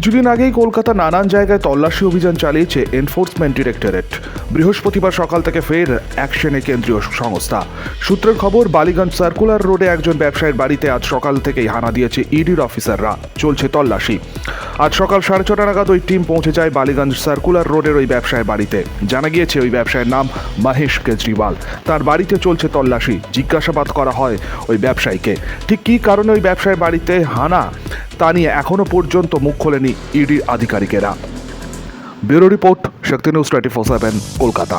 কিছুদিন আগেই কলকাতা নানান জায়গায় তল্লাশি অভিযান চালিয়েছে এনফোর্সমেন্ট ডিরেক্টরেট বৃহস্পতিবার সকাল থেকে ফের অ্যাকশনে কেন্দ্রীয় সংস্থা। সূত্রের খবর, বালিগঞ্জ সার্কুলার রোডে একজন ব্যবসায়ীর বাড়িতে আজ সকাল থেকেই হানা দিয়েছে ইডির অফিসাররা চলছে তল্লাশি। আজ সকাল সাড়ে ছটা নাগাদ ওই টিম পৌঁছে যায় বালিগঞ্জ সার্কুলার রোডের ওই ব্যবসায়ীর বাড়িতে। জানা গিয়েছে ওই ব্যবসায়ীর নাম মহেশ কেজরিওয়াল। তার বাড়িতে চলছে তল্লাশি। জিজ্ঞাসাবাদ করা হয় ওই ব্যবসায়ীকে। ঠিক কী কারণে ওই ব্যবসায়ীর বাড়িতে হানা, তা নিয়ে এখনও পর্যন্ত মুখ খোলেনি ইডির আধিকারিকেরা। Bureau report Shakti news twenty four seven, Kolkata.